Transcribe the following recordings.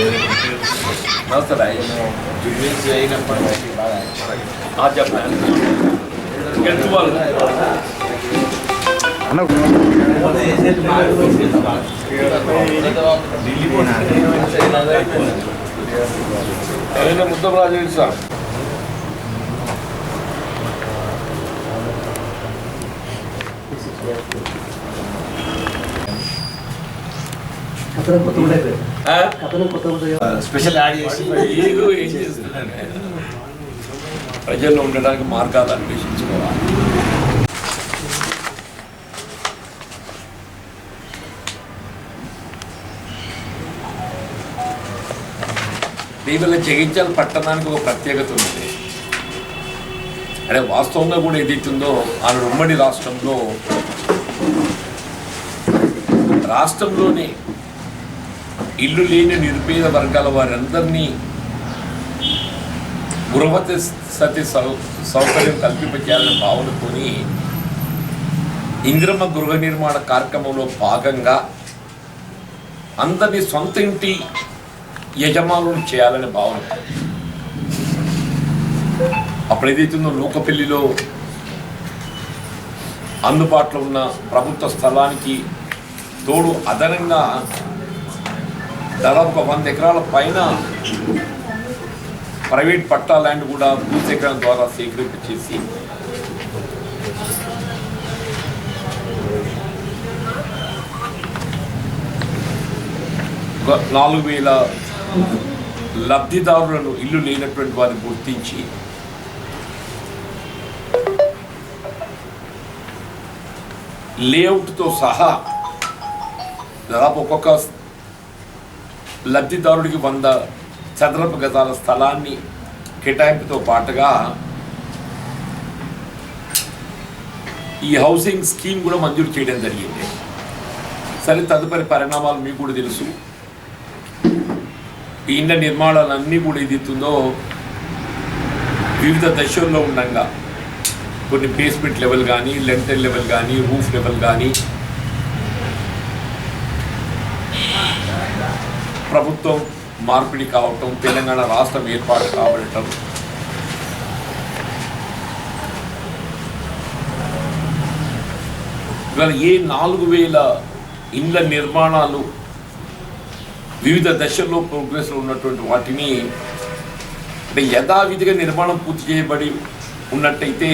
నమస్తే రాయ్ జూనియర్స్ అయినప్పటి బాగా చెప్పాను గెలుచు వాళ్ళు అయినా ముద్దం రాజు సార్ కథనం కొత్త ఉంటాయి స్పెషల్ యాడ్ చేసి ఏదో ఏం ప్రజల్లో ఉండడానికి మార్గాలు అన్వేషించుకోవాలి. దీనివల్ల జగిత్యాల పట్టణానికి ఒక ప్రత్యేకత ఉంది. అంటే వాస్తవంగా కూడా ఏదైతుందో ఆ ఉమ్మడి రాష్ట్రంలో రాష్ట్రంలోనే ఇల్లు లేని నిరుపేద వర్గాల వారందరినీ గృహవతి సతి సౌ సౌకర్యం కల్పింపజేయాలనే భావనతోని ఇంద్రమ గృహ నిర్మాణ కార్యక్రమంలో భాగంగా అందరినీ సొంత ఇంటి యజమానులు చేయాలనే భావన. అప్పుడు ఏదైతుందో లోకపెల్లిలో అందుబాటులో ఉన్న ప్రభుత్వ స్థలానికి తోడు అదనంగా దాదాపు ఒక వంద ఎకరాల పైన ప్రైవేట్ పట్టా ల్యాండ్ కూడా భూసేకరణ ద్వారా సేకరింపచేసి నాలుగు వేల లబ్ధిదారులను ఇల్లు లేనటువంటి వారిని గుర్తించి లేఅవుట్తో సహా దాదాపు ఒక్కొక్క లబ్ధిదారుడికి వంద చదరపు గజాల స్థలాన్ని కేటాయింపుతో పాటుగా ఈ హౌసింగ్ స్కీమ్ కూడా మంజూరు చేయడం జరిగింది. సరే తదుపరి పరిణామాలు మీకు కూడా తెలుసు. ఈ ఇండ్ల నిర్మాణాలన్నీ కూడా ఎదుగుతుందో వివిధ దశల్లో ఉండగా. కొన్ని బేస్మెంట్ లెవెల్ కానీ లెంటర్ లెవెల్ కానీ రూఫ్ లెవెల్ కానీ ప్రభుత్వం మార్పిడి కావటం తెలంగాణ రాష్ట్రం ఏర్పాటు కావటం. ఇవాళ ఏ నాలుగు వేల ఇండ్ల నిర్మాణాలు వివిధ దశల్లో ప్రోగ్రెస్లో ఉన్నటువంటి వాటిని అంటే యథావిధిగా నిర్మాణం పూర్తి చేయబడి ఉన్నట్టయితే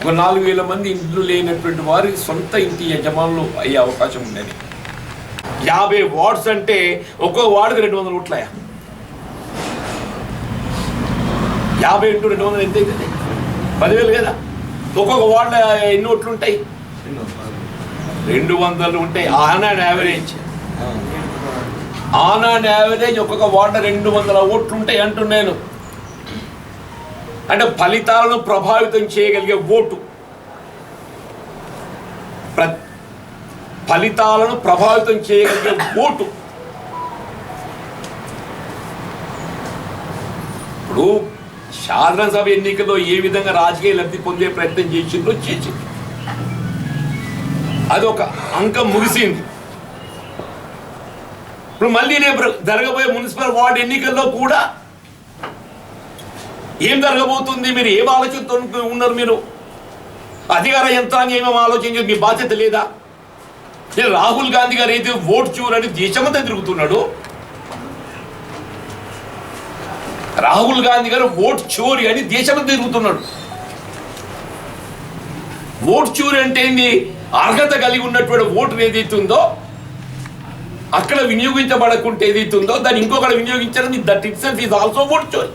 ఒక నాలుగు వేల మంది ఇండ్లు లేనటువంటి వారి సొంత ఇంటి యజమానులు అయ్యే అవకాశం ఉండేది యాభై వార్డ్స్ అంటే ఒక్కొక్క వార్డుకి రెండు వందల ఓట్లయా యాభై ఇంటూ రెండు వందలు ఎంత అవుతుంది? పదివేలు కదా. ఒక్కొక్క వార్డులో ఎన్ని ఓట్లు ఉంటాయి? రెండు వందలు ఉంటాయి. On and average. On and average ఒక్కొక్క వార్డు రెండు వందల ఓట్లు ఉంటాయి అంటున్నాను. అంటే ఫలితాలను ప్రభావితం చేయగలిగే ఓటు. ఫలితాలను ప్రభావితం చేయగలిగే ఓటు. ఇప్పుడు శాసనసభ ఎన్నికల్లో ఏ విధంగా రాజకీయ లబ్ధి పొందే ప్రయత్నం చేసిందో చేసింది అది ఒక అంకం ముగిసింది. ఇప్పుడు మళ్ళీ రేపు జరగబోయే మున్సిపల్ వార్డు ఎన్నికల్లో కూడా ఏం జరగబోతుంది? మీరు ఏం ఆలోచనతో ఉన్నారు మీరు? అధికార యంత్రాంగం ఏమేమి ఆలోచించారు మీ బాధ్యత లేదా? రాహుల్ గాంధీ గారు అయితే ఓట్ చూరని దేశమంతా తిరుగుతున్నాడు? రాహుల్ గాంధీ గారు ఓట్ చోరీ అని దేశమంతా తిరుగుతున్నాడు. ఓట్ చోరీ అంటే ఏంది? అర్హత కలిగి ఉన్నటువంటి ఓటు ఏదైతే ఉందో అక్కడ వినియోగించబడకుంటే ఏదైతే ఉందో దాన్ని ఇంకొకటి వినియోగించడం that itself is also vote చోరీ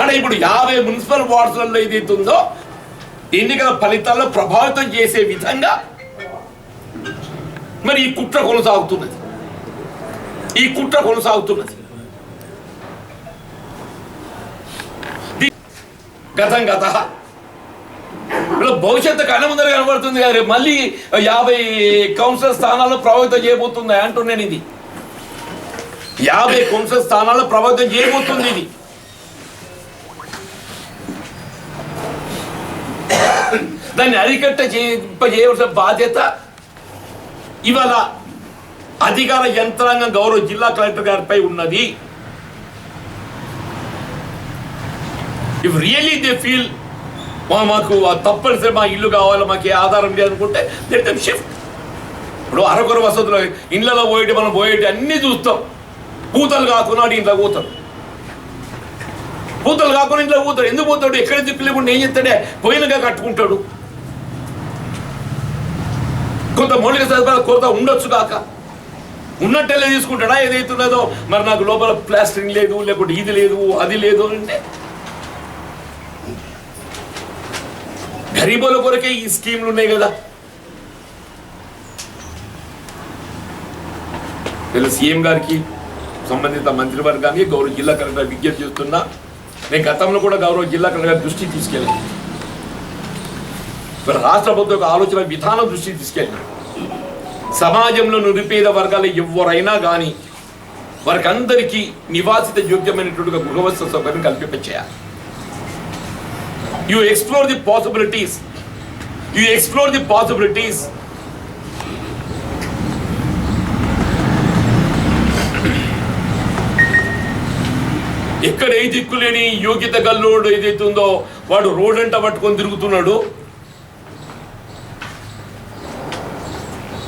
అంటే ఇప్పుడు యాభై మున్సిపల్ వార్డ్స్లలో ఏదైతే ఉందో ఎన్నికల ఫలితాల్లో ప్రభావితం చేసే విధంగా మరి ఈ కుట్ర కొనసాగుతున్నది. ఈ కుట్ర కొనసాగుతున్నది. గతం గత. ఇప్పుడు భవిష్యత్తు కనుముందర కనబడుతుంది కదా రేపు మళ్ళీ యాభై కౌన్సిలర్ స్థానాల్లో ప్రభావితం చేయబోతుంది అంటున్నాను ఇది. యాభై కౌన్సిలర్ స్థానాల్లో ప్రభావితం చేయబోతుంది ఇది. దాన్ని అరికట్ట చేయింపజేయవలసిన బాధ్యత ఇవాళ అధికార యంత్రాంగం గౌరవ జిల్లా కలెక్టర్ గారిపై ఉన్నది. ఇఫ్ రియలీ దే ఫీల్ మాకు తప్పనిసరి మా ఇల్లు కావాలి మాకు ఏ ఆధారం లేదనుకుంటే దెట్ దెట్ షిఫ్ట్ ఇప్పుడు అరకొర వసతులు ఇళ్ళలో పోయేటి మనం పోయేటి అన్నీ చూస్తాం. పూతలు కాకుండా ఇంట్లో పోతాడు పూతలు కాకుండా ఇంట్లో పోతాడు. ఎందుకు పోతాడు? ఎక్కడ దిక్కు లేకుండా ఏం చేస్తాడే? పోయినగా కట్టుకుంటాడు. కొంత మౌలిక సదుపాయాలు కొరత ఉండొచ్చు కాక. ఉన్నట్టేలా తీసుకుంటాడా? ఏదైతున్నదో? మరి నాకు లోపల ప్లాస్టరింగ్ లేదు లేకుంటే ఇది లేదు అది లేదు అంటే. గరీబుల కొరకే ఈ స్కీమ్లు ఉన్నాయి కదా. వీళ్ళ సీఎం గారికి సంబంధిత మంత్రివర్గానికి గౌరవ జిల్లా కలెక్టర్ విజ్ఞప్తి చేస్తున్నా. నేను గతంలో కూడా గౌరవ జిల్లా కలెక్టర్ దృష్టికి తీసుకెళ్ళాను మరి రాష్ట్ర ప్రభుత్వం ఒక ఆలోచన విధానం దృష్టికి తీసుకెళ్ళాను సమాజంలో నిరుపేద వర్గాలు ఎవరైనా కానీ వారికి అందరికీ నివాసిత యోగ్యమైనటువంటి గృహవస సౌకర్యం కల్పింపచేయాలి. You explore the possibilities you explore the possibilities ఎక్కడ ఏ దిక్కు లేని యోగ్యత గల్లోడు ఏదైతే ఉందో వాడు రోడ్ అంట పట్టుకొని తిరుగుతున్నాడు.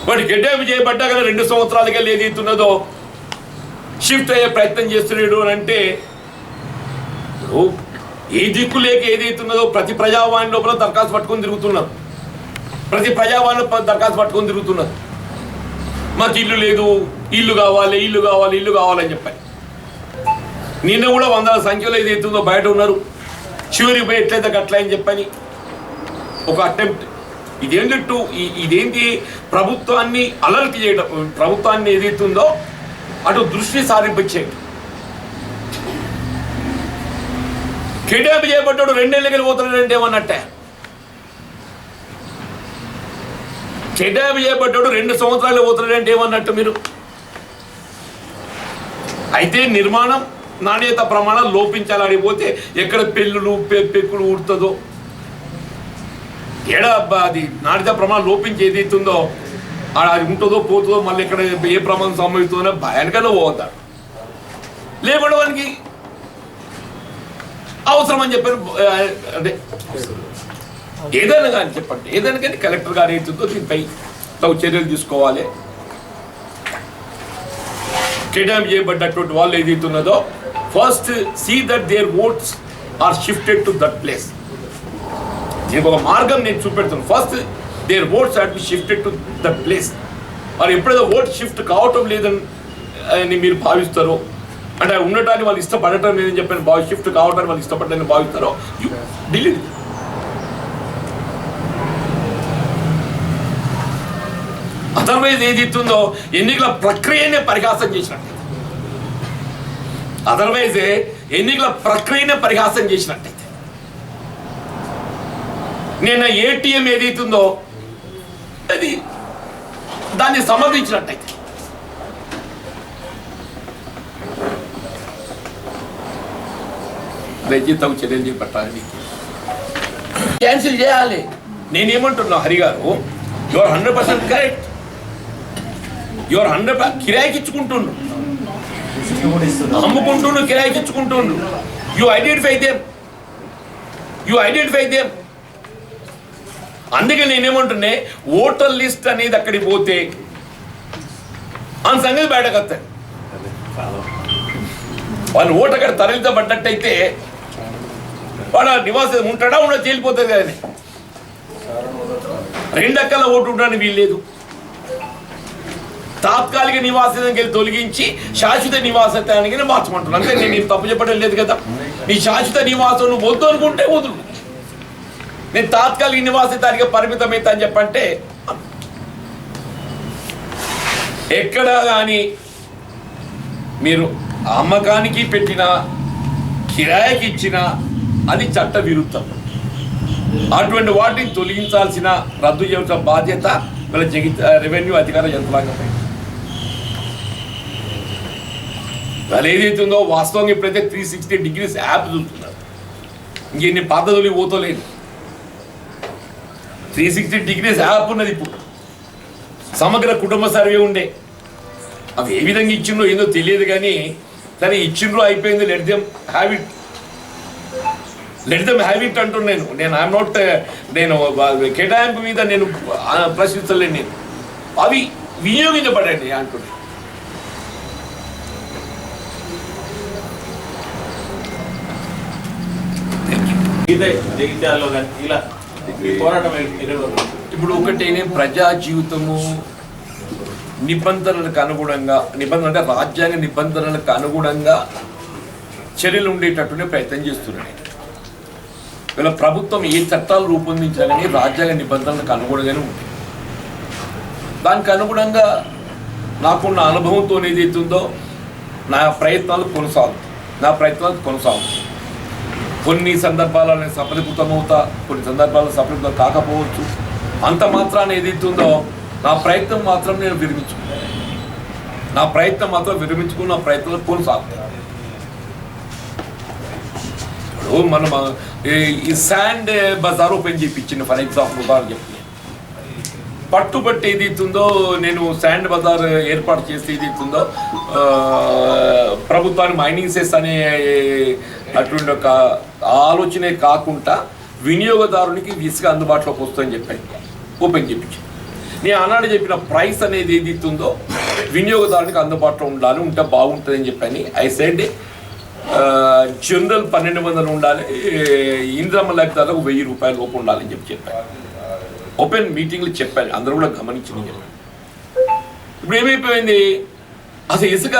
వాడు గెడ్డాపు చేయబడ్డా కదా రెండు సంవత్సరాలకి వెళ్ళి షిఫ్ట్ అయ్యే ప్రయత్నం చేస్తున్నాడు అని అంటే ఏ దిక్కు లేక ఏదైతున్నదో ప్రతి ప్రజావాణి లోపల దరఖాస్తు పట్టుకొని తిరుగుతున్నారు. ప్రతి ప్రజావాణి దరఖాస్తు పట్టుకొని తిరుగుతున్నారు. మాకు ఇల్లు లేదు ఇల్లు కావాలి ఇల్లు కావాలి ఇల్లు కావాలని చెప్పాలి నిన్న కూడా వందల సంఖ్యలో ఇది ఎత్తుందో బయట ఉన్నారు. చివరికి పోయి ఎట్లయితే అట్లా అని చెప్పని ఒక అటెంప్ట్. ఇదేంటట్టు ఇదేంటి ప్రభుత్వాన్ని అలర్ట్ చేయడం ప్రభుత్వాన్ని ఏదైతుందో అటు దృష్టి సారింపచేయడం. కిడ్నాప్ చేయబడ్డాడు రెండేళ్ళకి వెళ్ళిపోతున్నాడంటే ఏమన్నట్టే? కిడ్నాప్ చేయబడ్డాడు రెండు సంవత్సరాలు పోతున్నాడంటే ఏమన్నట్టు మీరు? అయితే నిర్మాణం నాణ్యత ప్రమాణాలు లోపించాలి పోతే ఎక్కడ పెళ్ళులు పెక్కులు ఉడుతుందో ఏడా అది నాణ్యత ప్రమాణం లోపించి ఏదైతుందో ఆడ అది ఉంటుందో పోతుందో మళ్ళీ ఎక్కడ ఏ ప్రమాదం సంభవిస్తుందో భయానికైనా పోతాడు లేపడడానికి అవసరం అని చెప్పారు అదే ఏదైనా కానీ చెప్పండి. ఏదైనా కానీ కలెక్టర్ గారు ఏతుందో దీనిపై తగు చర్యలు తీసుకోవాలి. కిడ్నాప్ చేయబడ్డటువంటి వాళ్ళు ఏదైతున్నదో first see that there votes are shifted to that place దీనికి ఒక మార్గం నేను చూపెడుతున్నాను first there votes had be shifted to that place వారు ఎప్పుడైతే ఓట్ షిఫ్ట్ కావటం లేదని eh, అని మీరు భావిస్తారో అంటే అది ఉండటాన్ని వాళ్ళు ఇష్టపడటం లేదని చెప్పాను భావి షిఫ్ట్ కావటాన్ని వాళ్ళు ఇష్టపడని భావిస్తారో డిలీట్ అదర్వైజ్ ఏది ఇస్తుందో ఎన్నికల ప్రక్రియనే పరిహాసం చేసినట్టు. అదర్వైజ్ ఎన్నికల ప్రక్రియనే పరిహాసం చేసినట్టయితే. నేను ఏటీఎం ఏదైతుందో అది దాన్ని సమర్థించినట్టయితే. రజితకు చర్యలు చేపట్టాలని క్యాన్సిల్ చేయాలి. నేనేమంటున్నా Hari garu your hundred percent correct your hundred కిరాయికి నమ్ముకుంటుండు అమ్ముకుంటుండ్రు కిరాయికి you identify them you identify them అందుకే నేనేమంటున్నా ఓటర్ లిస్ట్ అనేది అక్కడికి పోతే ఆ సంగతి బయటకు వస్తాయి. వాళ్ళు ఓటు అక్కడ తరలించబడ్డట్టయితే వాడు ఆ నివాసం ఉంటాడా ఉండో తేలిపోతుంది కదా రెండక్కల ఓటు ఉండడానికి వీల్లేదు. తాత్కాలిక నివాసానికి తొలగించి శాశ్వత నివాసానికి మార్చమంటున్నాను. అంటే నేను నీకు తప్పు చెప్పడం లేదు కదా. నీ శాశ్వత నివాసం నువ్వు వద్దు అనుకుంటే వదులు. నేను తాత్కాలిక నివాసితానికి పరిమితమైతే అని చెప్పంటే ఎక్కడ కానీ మీరు అమ్మకానికి పెట్టిన కిరాయికి ఇచ్చిన అది చట్ట విరుద్ధం అటువంటి వాటిని తొలగించాల్సిన రద్దు చేయాల్సిన బాధ్యత వీళ్ళ జగి రెవెన్యూ అధికార యంత్రాంగం వాళ్ళు ఏదైతుందో వాస్తవంగా ఇప్పుడైతే త్రీ సిక్స్టీ డిగ్రీస్ యాప్ చూస్తున్నారు ఇంకెన్ని పద్ధతులు పోతలేదు త్రీ సిక్స్టీ డిగ్రీస్ యాప్ ఉన్నది ఇప్పుడు. సమగ్ర కుటుంబ సర్వే ఉండే. అవి ఏ విధంగా ఇచ్చిండ్రో ఏందో తెలియదు కానీ సరే ఇచ్చిండ్రో అయిపోయింది let them have it let them have it అంటున్నాను నేను. ఐఎమ్ నాట్ నేను కేటాయింపు మీద నేను ప్రశ్నించలేను నేను. అవి వినియోగించబడండి అంటున్నాను ఇదే జగిత్యాలలో కానీ ఇలా ఈ పోరాటం ఇప్పుడు ఒకటేనే ప్రజా జీవితము నిబంధనలకు అనుగుణంగా నిబంధన అంటే రాజ్యాంగ నిబంధనలకు అనుగుణంగా చర్యలు ఉండేటట్టునే ప్రయత్నం చేస్తున్నాయి. ఇలా ప్రభుత్వం ఏ చట్టాలు రూపొందించాలని రాజ్యాంగ నిబంధనలకు అనుగుణంగానే ఉంది. దానికి అనుగుణంగా నాకున్న అనుభవంతో ఏదైతుందో నా ప్రయత్నాలు కొనసాగుతాయి. నా ప్రయత్నాలు కొనసాగుతాయి. కొన్ని సందర్భాల్లో నేను సఫలీకృతమవుతా కొన్ని సందర్భాల్లో సఫలీకృతం కాకపోవచ్చు. అంత మాత్రాన్ని ఏదైతుందో నా ప్రయత్నం మాత్రం నేను విరమించుకున్నాను నా ప్రయత్నం మాత్రం విరమించుకుని నా ప్రయత్నం కొనసాగుతాను ఇప్పుడు మనం ఈ- ఈ శాండ్ బజార్ ఓపెన్ చేయించింది ఫర్ ఎగ్జాంపుల్ ఉదాహరణ చెప్పి పట్టుబట్టి ఇస్తుందో నేను శాండ్ బజార్ ఏర్పాటు చేసి ఏది ఇస్తుందో ప్రభుత్వాన్ని మైనింగ్ సెస్ అనే అటువంటి ఒక ఆలోచనే కాకుండా వినియోగదారునికి ఇసుక అందుబాటులోకి వస్తుందని చెప్పాను ఓపెన్ చెప్పించి నేను ఆనాడు చెప్పిన ప్రైస్ అనేది ఏది ఇస్తుందో వినియోగదారునికి అందుబాటులో ఉండాలి ఉంటే బాగుంటుందని చెప్పని ఐ సెడ్ జనరల్ పన్నెండు వందలు ఉండాలి ఇంద్రమ్మ లబ్ధాలకు వెయ్యి రూపాయల లోపు ఉండాలని చెప్పి చెప్పాను ఓపెన్ మీటింగ్లు చెప్పారు. అందరూ కూడా గమనించింది చెప్పాను ఇప్పుడు ఏమైపోయింది? అసలు ఇసుక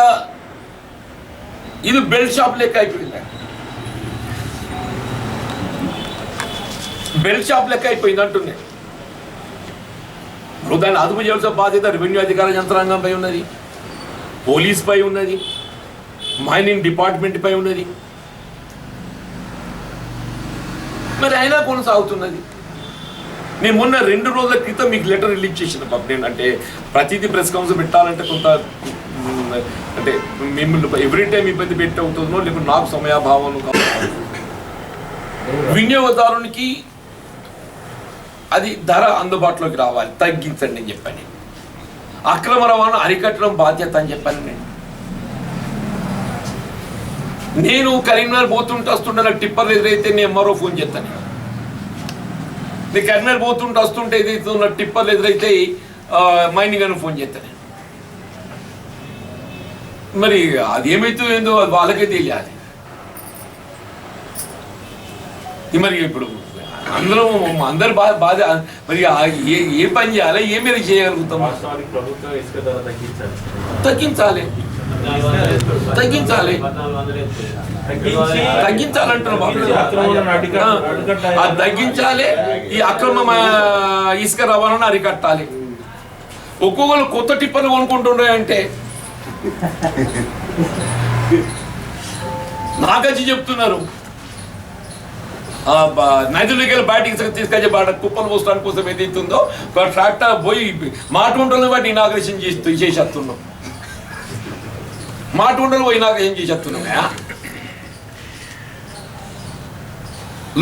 ఇది బెల్ట్ షాప్ లెక్క అయిపోయింది? బెల్ట్ షాప్ లెక్క అయిపోయింది అంటుండే. ఇప్పుడు దాన్ని అదుపు చేయాల్సిన బాధ్యత రెవెన్యూ అధికార యంత్రాంగం పై ఉన్నది. పోలీస్ పై ఉన్నది. మైనింగ్ డిపార్ట్మెంట్ పై ఉన్నది. మరి అయినా కొనసాగుతున్నది. నేను మొన్న రెండు రోజుల క్రితం మీకు లెటర్ రిలీజ్ చేసిన బాబు. నేను అంటే ప్రతిదీ ప్రెస్ కౌన్సిల్ పెట్టాలంటే కొంత అంటే మిమ్మల్ని ఎవ్రీ టైం ఇబ్బంది పెట్టి అవుతుందో లేకుంటే నాకు సమయాభావం వినియోగదారునికి అది ధర అందుబాటులోకి రావాలి. తగ్గించండి అని చెప్పాను. అక్రమ రవాణా అరికట్టడం బాధ్యత అని చెప్పాను నేను. నేను కరీంనగర్ పోతుంటే వస్తుంటే నాకు టిప్పర్లు ఎదురైతే నేను ఎంఆర్ఓ ఫోన్ చేస్తాను. నేను కరీంనగర్ పోతుంటే వస్తుంటే ఏదైతే ఉన్న టిప్పర్లు ఎదురైతే మైనింగ్ అని ఫోన్ చేస్తాను మరి అది ఏమైతే ఏందో అది వాళ్ళకే తెలియాలి. మరి ఇప్పుడు అందరం అందరు బాధ బాధ మరి ఏ పని చేయాలి ఏ చేయగలుగుతాం? తగ్గించాలి. తగ్గించాలి. తగ్గించాలి. తగ్గించి తగ్గించాలంటున్నా బాబు. అది తగ్గించాలి. ఈ అక్రమ ఇసుక రవాణాను అరికట్టాలి. ఒక్కొక్కరు కొత్త టిప్పర్లు కొనుక్కుంటుండే అంటే. నాకచ్చి చెప్తున్నారు. నదిలోకి వెళ్ళి బయటికి తీసుకు- తీసుకొచ్చి బాట కుప్పలు పోస్తానికి కోసం ఏదైతుందో ట్రాక్టర్ పోయి మాట ఉంటలు బట్టి ఇనాగ్రేషన్ చేసి చేసేస్తున్నాం. మాట ఉండలు పోయి ఇనాగ్రేషన్ చేసేస్తున్నాం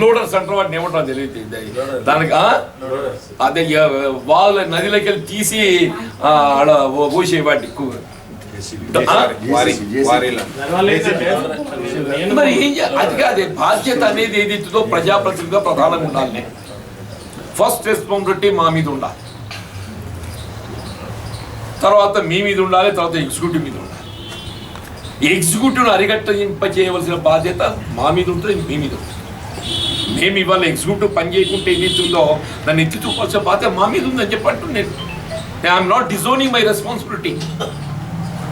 లోడర్ సెంటర్ వాటిని ఏమంటారు తెలియదు. దానికి? అదే వాళ్ళ నదిలోకి వెళ్ళి తీసి ఆడ పోసే వాటి మరి ఏం అది కాదే బాధ్యత అనేది ఏది ప్రజాప్రతినిధిగా ప్రధానంగా ఉండాలి. ఫస్ట్ రెస్పాన్సిబిలిటీ మా మీద ఉండాలి. తర్వాత మీ మీద ఉండాలి తర్వాత ఎగ్జిక్యూటివ్ మీద ఉండాలి. ఎగ్జిక్యూటివ్ అరిగట్టింప చేయవలసిన బాధ్యత మా మీద ఉంటుంది మీ మీద ఉంటుంది. మేము ఇవాళ ఎగ్జిక్యూటివ్ పని చేయకుంటే ఏది దాన్ని ఎత్తి చూపాల్సిన బాధ్యత మా మీద ఉందని చెప్పంటు నేను I'm not disowning my responsibility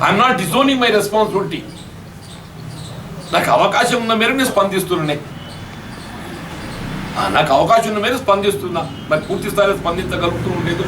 I'm not disowning my responsibility నాకు అవకాశం ఉన్న మేరకు నేను స్పందిస్తున్నానే. నాకు అవకాశం ఉన్న మేరకు స్పందిస్తున్నా. మరి పూర్తి స్థాయిలో స్పందించగలుగుతూ ఉండేది